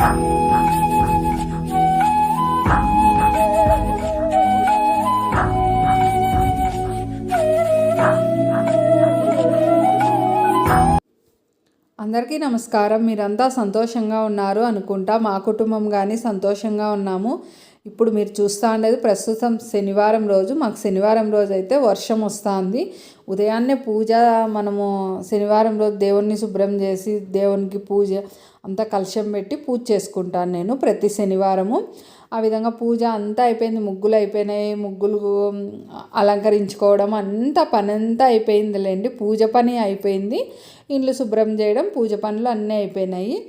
అందరికీ నమస్కారం. మీరంతా సంతోషంగా ఉన్నారు అనుకుంటా మా కుటుంబం కానీ సంతోషంగా ఉన్నాము. ఇప్పుడు మీరు చూస్తూ ఉండేది ప్రస్తుతం శనివారం రోజు. మాకు శనివారం రోజు అయితే వర్షం వస్తుంది. ఉదయాన్నే పూజ మనము శనివారం రోజు దేవుణ్ణి శుభ్రం చేసి దేవునికి పూజ అంతా కలశం పెట్టి పూజ చేసుకుంటాను నేను ప్రతి శనివారము. ఆ విధంగా పూజ అంతా అయిపోయింది. ముగ్గులు అయిపోయినాయి. ముగ్గులు అలంకరించుకోవడం అంతా పని అంతా అయిపోయిందిలేండి. పూజ పని అయిపోయింది. ఇండ్లు శుభ్రం చేయడం పూజ పనులు అన్నీ అయిపోయినాయి.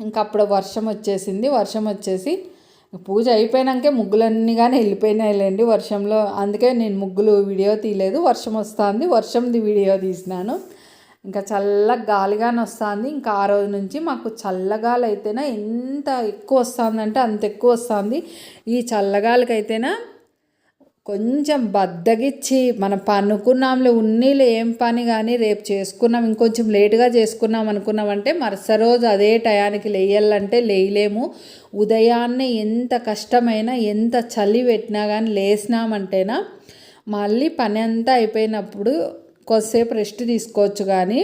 ఇంకా అప్పుడు వర్షం వచ్చేసింది. వర్షం వచ్చేసి పూజ అయిపోయినాకే ముగ్గులన్నీ కానీ వెళ్ళిపోయినాయిలేండి వర్షంలో. అందుకే నేను ముగ్గులు వీడియో తీయలేదు. వర్షం వస్తుంది. వర్షంది వీడియో తీసినాను. ఇంకా చల్ల గాలిగానే వస్తుంది. ఇంకా ఆ రోజు నుంచి మాకు చల్లగాలి అయితేనే ఎంత ఎక్కువ వస్తుందంటే అంత ఎక్కువ వస్తుంది. ఈ చల్లగాలికి అయితేనా కొంచెం బద్దగిచ్చి మనం పనుకున్నాంలే ఉన్నీళ్ళు ఏం పని కానీ రేపు చేసుకున్నాం ఇంకొంచెం లేటుగా చేసుకున్నాం అనుకున్నామంటే మరుస రోజు అదే టయానికి లేయాలంటే లేయలేము. ఉదయాన్నే ఎంత కష్టమైనా ఎంత చలి పెట్టినా కానీ లేసినామంటేనా మళ్ళీ పని అంతా అయిపోయినప్పుడు కొద్దిసేపు రెస్ట్ తీసుకోవచ్చు కానీ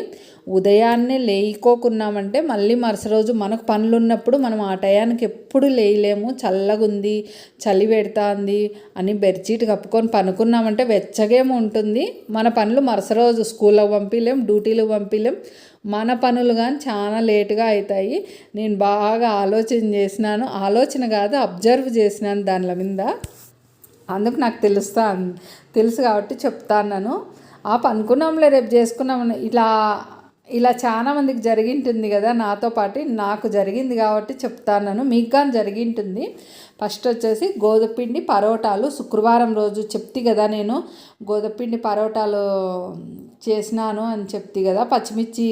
ఉదయాన్నే లేయికోకున్నామంటే మళ్ళీ మరుసటి రోజు మనకు పనులు ఉన్నప్పుడు మనం ఆ టయానికి ఎప్పుడు లేయలేము. చల్లగుంది చలి పెడుతుంది అని బెడ్షీట్ కప్పుకొని పనుకున్నామంటే వెచ్చగేమి ఉంటుంది. మన పనులు మరుసటి రోజు స్కూల్లో పంపిలేం డ్యూటీలు పంపిలేం. మన పనులు కానీ చాలా లేటుగా అవుతాయి నేను బాగా ఆలోచన చేసినాను. ఆలోచన కాదు అబ్జర్వ్ చేసినాను దానిల మీద. అందుకు నాకు తెలుస్తా తెలుసు కాబట్టి చెప్తాను ఆ పనుకున్నాంలే రేపు చేసుకున్నాం ఇలా ఇలా చాలా మందికి జరిగింటుంది కదా నాతో పాటు. నాకు జరిగింది కాబట్టి చెప్తాను మీకు కానీ జరిగింటుంది. ఫస్ట్ వచ్చేసి గోధుపిండి పరోటాలు. శుక్రవారం రోజు చెప్తి కదా నేను. గోధుపిండి పరోటాలు చేసినాను అని చెప్తి కదా. పచ్చిమిర్చి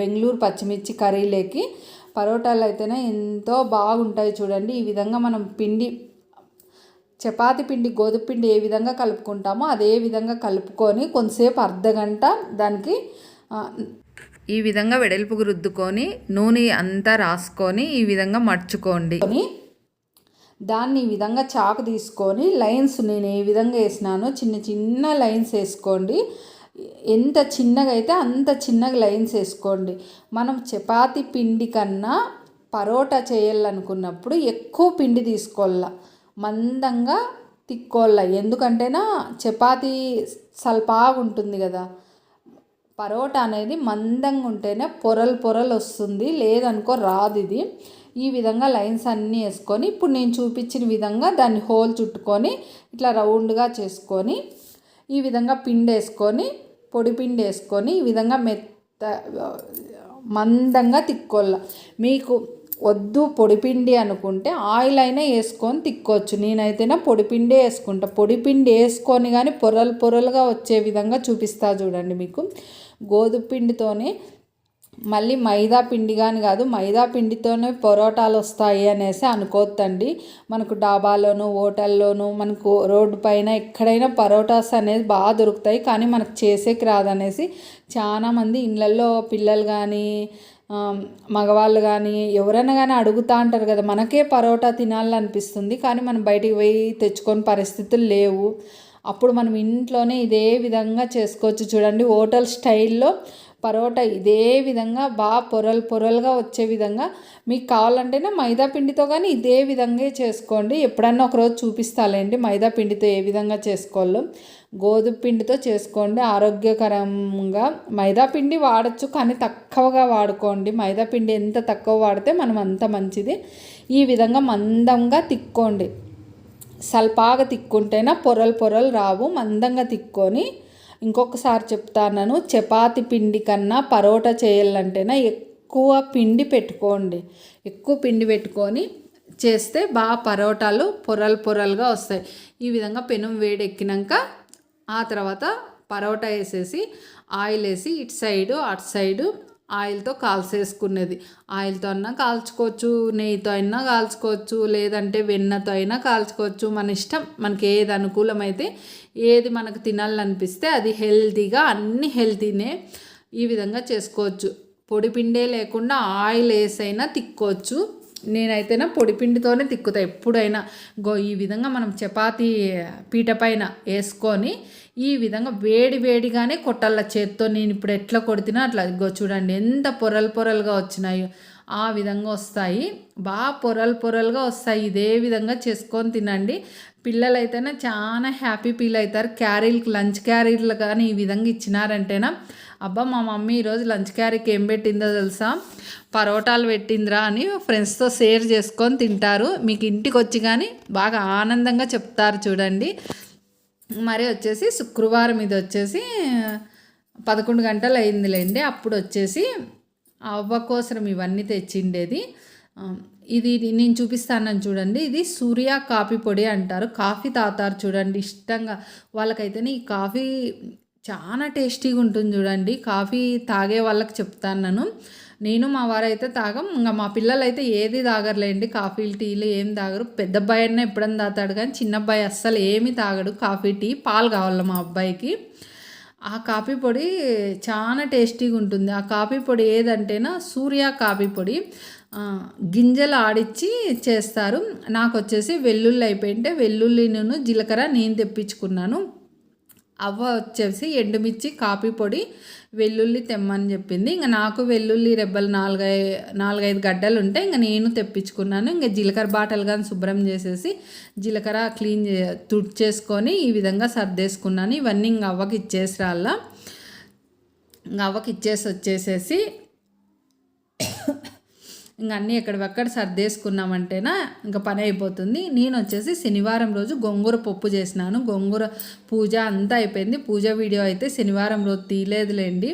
బెంగళూరు పచ్చిమిర్చి కర్రీలేకి. పరోటాలు అయితేనే ఎంతో బాగుంటాయి చూడండి. ఈ విధంగా మనం పిండి చపాతి పిండి గోధుమ పిండి ఏ విధంగా కలుపుకుంటామో అదే విధంగా కలుపుకొని కొంతసేపు అర్ధగంట దానికి ఈ విధంగా వెడల్పుకు రుద్దుకొని నూనె అంతా రాసుకొని ఈ విధంగా మర్చుకోండి దాన్ని ఈ విధంగా చాకు తీసుకొని లైన్స్ నేను ఏ విధంగా వేసినానో చిన్న చిన్న లైన్స్ వేసుకోండి. ఎంత చిన్నగా అయితే అంత చిన్నగా లైన్స్ వేసుకోండి. మనం చపాతి పిండి కన్నా పరోటా చేయాలనుకున్నప్పుడు ఎక్కువ పిండి తీసుకోవాల. మందంగా తిక్కోళ్ళ. ఎందుకంటేనా చపాతి సల్పాగా ఉంటుంది కదా. పరోటా అనేది మందంగా ఉంటేనే పొరలు పొరలు వస్తుంది. లేదనుకో రాదు ఇది ఈ విధంగా లైన్స్ అన్నీ వేసుకొని ఇప్పుడు నేను చూపించిన విధంగా దాన్ని హోల్ చుట్టుకొని ఇట్లా రౌండ్గా చేసుకొని ఈ విధంగా పిండి వేసుకొని పొడి పిండి వేసుకొని ఈ విధంగా మెత్త మందంగా తిక్కోళ్ళ. మీకు వద్దు పొడిపిండి అనుకుంటే ఆయిల్ అయినా వేసుకొని తిక్కోవచ్చు. నేనైతేనే పొడిపిండే వేసుకుంటా. పొడిపిండి వేసుకొని కానీ పొరలు పొరలుగా వచ్చే విధంగా చూపిస్తా చూడండి మీకు. గోధుమ పిండితోనే మళ్ళీ మైదా పిండి కానీ కాదు మైదా పిండితోనే పొరోటాలు వస్తాయి అనేసి అనుకోవద్దండి మనకు డాబాలోను హోటల్లోను మనకు రోడ్డు పైన ఎక్కడైనా పరోటాస్ అనేది బాగా దొరుకుతాయి. కానీ మనకు చేసేకి రాదనేసి చాలామంది ఇళ్ళల్లో పిల్లలు కానీ మగవాళ్ళు కానీ ఎవరైనా కానీ అడుగుతూ అంటారు కదా మనకే పరోటా తినాలనిపిస్తుంది కానీ మనం బయటికి పోయి తెచ్చుకొని పరిస్థితులు లేవు. అప్పుడు మనం ఇంట్లోనే ఇదే విధంగా చేసుకోవచ్చు. చూడండి హోటల్ స్టైల్లో పరోటా ఇదే విధంగా బాగా పొరలు పొరలుగా వచ్చే విధంగా మీకు కావాలంటేనే మైదా పిండితో కానీ ఇదే విధంగా చేసుకోండి. ఎప్పుడన్నా ఒకరోజు చూపిస్తాలేండి మైదా పిండితో ఏ విధంగా చేసుకోవాలో. గోధుమ పిండితో చేసుకోండి. ఆరోగ్యకరంగా మైదా పిండి వాడచ్చు కానీ తక్కువగా వాడుకోండి. మైదా పిండి ఎంత తక్కువ వాడితే మనం అంత మంచిది. ఈ విధంగా మందంగా తిక్కోండి. సల్పాగా తిక్కుంటేనే పొరలు పొరలు రావు. మందంగా తిక్కొని ఇంకొకసారి చెప్తాను చపాతి పిండి కన్నా పరోటా చేయాలంటేనే ఎక్కువ పిండి పెట్టుకోండి. ఎక్కువ పిండి పెట్టుకొని చేస్తే బాగా పరోటాలు పొరలు పొరలుగా వస్తాయి. ఈ విధంగా పెనం వేడెక్కినాక ఆ తర్వాత పరోటా వేసేసి ఆయిల్ వేసి ఇటు సైడు అటు సైడు ఆయిల్తో కాల్చేసుకునేది. ఆయిల్తో అయినా కాల్చుకోవచ్చు నెయ్యితో అయినా కాల్చుకోవచ్చు లేదంటే వెన్నతో అయినా కాల్చుకోవచ్చు. మన ఇష్టం మనకి ఏది అనుకూలమైతే ఏది మనకు తినాలనిపిస్తే అది హెల్తీగా అన్ని హెల్తీనే ఈ విధంగా చేసుకోవచ్చు. పొడి పిండే లేకుండా ఆయిల్ వేసైనా తిక్కోవచ్చు. నేనైతేనా పొడిపిండితోనే తిక్కుతా. ఎప్పుడైనా గో ఈ విధంగా మనం చపాతీ పీట పైన వేసుకొని ఈ విధంగా వేడి వేడిగానే కొట్టాల చేత్తో. నేను ఇప్పుడు ఎట్లా కొడితినా అట్లా. గో చూడండి ఎంత పొరలు పొరలుగా వచ్చినాయో. ఆ విధంగా వస్తాయి. బాగా పొరలు పొరలుగా వస్తాయి. ఇదే విధంగా చేసుకొని తినండి. పిల్లలు చాలా హ్యాపీ ఫీల్ అవుతారు. క్యారీలకు లంచ్ క్యారీలు కానీ ఈ విధంగా ఇచ్చినారంటేనా అబ్బా మా మమ్మీ ఈరోజు లంచ్ క్యారీకి ఏం పెట్టిందో తెలుసా? పరోటాలు పెట్టిందిరా అని ఫ్రెండ్స్తో షేర్ చేసుకొని తింటారు. మీకు ఇంటికి వచ్చి కానీ బాగా ఆనందంగా చెప్తారు చూడండి. మరి వచ్చేసి శుక్రవారం ఇది వచ్చేసి పదకొండు గంటలు అయిందిలేండి. అప్పుడు వచ్చేసి అవ్వ కోసం ఇవన్నీ తెచ్చిండేది. ఇది నేను చూపిస్తానని చూడండి. ఇది సూర్య కాఫీ పొడి అంటారు. కాఫీ తాతారు చూడండి. ఇష్టంగా వాళ్ళకైతేనే ఈ కాఫీ చాలా టేస్టీగా ఉంటుంది చూడండి. కాఫీ తాగే వాళ్ళకి చెప్తాను నేను నేను మా వారైతే తాగం. ఇంకా మా పిల్లలు అయితే ఏది తాగర్లేండి. కాఫీలు టీలు ఏం తాగరు. పెద్ద అబ్బాయి అయినా ఎప్పుడన్నా తాతాడు కానీ చిన్న అబ్బాయి అస్సలు ఏమి తాగడు. కాఫీ టీ పాలు కావాలి మా అబ్బాయికి. ఆ కాఫీ పొడి చాలా టేస్టీగా ఉంటుంది ఆ కాఫీ పొడి ఏదంటేనా? సూర్య కాఫీ పొడి. గింజలు ఆడిచ్చి చేస్తారు. నాకు వచ్చేసి వెల్లుల్లి అయిపోయింటే వెల్లుల్లిను జీలకర్ర నేను తెప్పించుకున్నాను. అవ్వ వచ్చేసి ఎండుమిర్చి కాఫీ పొడి వెల్లుల్లి తెమ్మని చెప్పింది. ఇంకా నాకు వెల్లుల్లి రెబ్బలు నాలుగై నాలుగైదు గడ్డలు ఉంటే ఇంకా నేను తెప్పించుకున్నాను. ఇంకా జీలకర్ర బాటలు కానీ శుభ్రం చేసేసి జీలకర్ర క్లీన్ చే తుడిచేసుకొని ఈ విధంగా సర్దేసుకున్నాను. ఇవన్నీ ఇంకా అవ్వకి ఇచ్చేసి రాళ్ళ ఇంకా అవ్వకి ఇచ్చేసి వచ్చేసేసి ఇంకా అన్నీ ఎక్కడివక్కడ సర్దేసుకున్నామంటేనా ఇంకా పని అయిపోతుంది. నేను వచ్చేసి శనివారం రోజు గొంగూర పప్పు చేసినాను. గొంగూర పూజ అంతా అయిపోయింది. పూజ వీడియో అయితే శనివారం రోజు తీయలేదులేండి.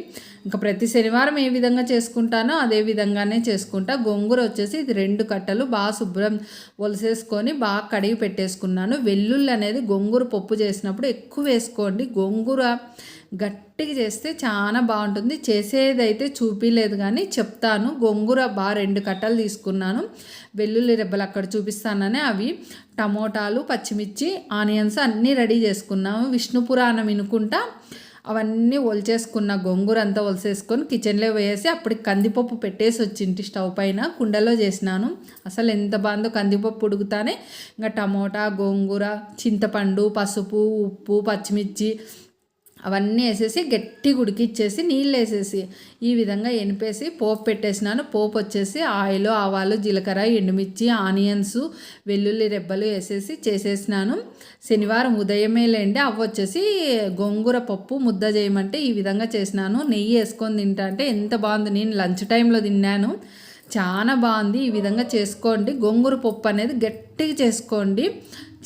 ఇంకా ప్రతి శనివారం ఏ విధంగా చేసుకుంటానో అదే విధంగానే చేసుకుంటా. గొంగూర వచ్చేసి ఇది రెండు కట్టలు బాగా శుభ్రం ఒలిసేసుకొని బాగా కడిగి పెట్టేసుకున్నాను. వెల్లుల్లి అనేది గొంగూర పప్పు చేసినప్పుడు ఎక్కువ వేసుకోండి. గొంగూర గట్టిగా చేస్తే చాలా బాగుంటుంది. చేసేదైతే చూపించలేదు కానీ చెప్తాను. గొంగూర బాగా రెండు కట్టలు తీసుకున్నాను. వెల్లుల్లి రెబ్బలు అక్కడ చూపిస్తానని అవి. టమోటాలు పచ్చిమిర్చి ఆనియన్స్ అన్నీ రెడీ చేసుకున్నాము. విష్ణు పురాణం వినుకుంటా అవన్నీ ఒలిచేసుకున్న గొంగూర అంతా ఒలిసేసుకొని కిచెన్లో వేసి అప్పటికి కందిపప్పు పెట్టేసి వచ్చింటి స్టవ్ పైన కుండలో చేసినాను. అసలు ఎంత బాగుందో కందిపప్పు ఉడుకుతానే. ఇంకా టమోటా గోంగూర చింతపండు పసుపు ఉప్పు పచ్చిమిర్చి అవన్నీ వేసేసి గట్టి ఉడికిచ్చేసి నీళ్ళు వేసేసి ఈ విధంగా ఎనిపేసి పోపు పెట్టేసినాను. పోపు వచ్చేసి ఆయిల్ ఆవాలు జీలకర్ర ఎండుమిర్చి ఆనియన్స్ వెల్లుల్లి రెబ్బలు వేసేసి చేసేసినాను. శనివారం ఉదయమే లేండి అవి వచ్చేసి గోంగూర పప్పు ముద్ద చేయమంటే ఈ విధంగా చేసినాను. నెయ్యి వేసుకొని తింటా అంటే ఎంత బాగుంది. నేను లంచ్ టైంలో తిన్నాను. చాలా బాగుంది. ఈ విధంగా చేసుకోండి. గోంగూర పప్పు అనేది గట్టిగా చేసుకోండి.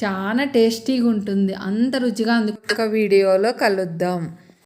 చాలా టేస్టీగా ఉంటుంది అంత రుచిగా ఉంది ఒక వీడియోలో కలుద్దాం.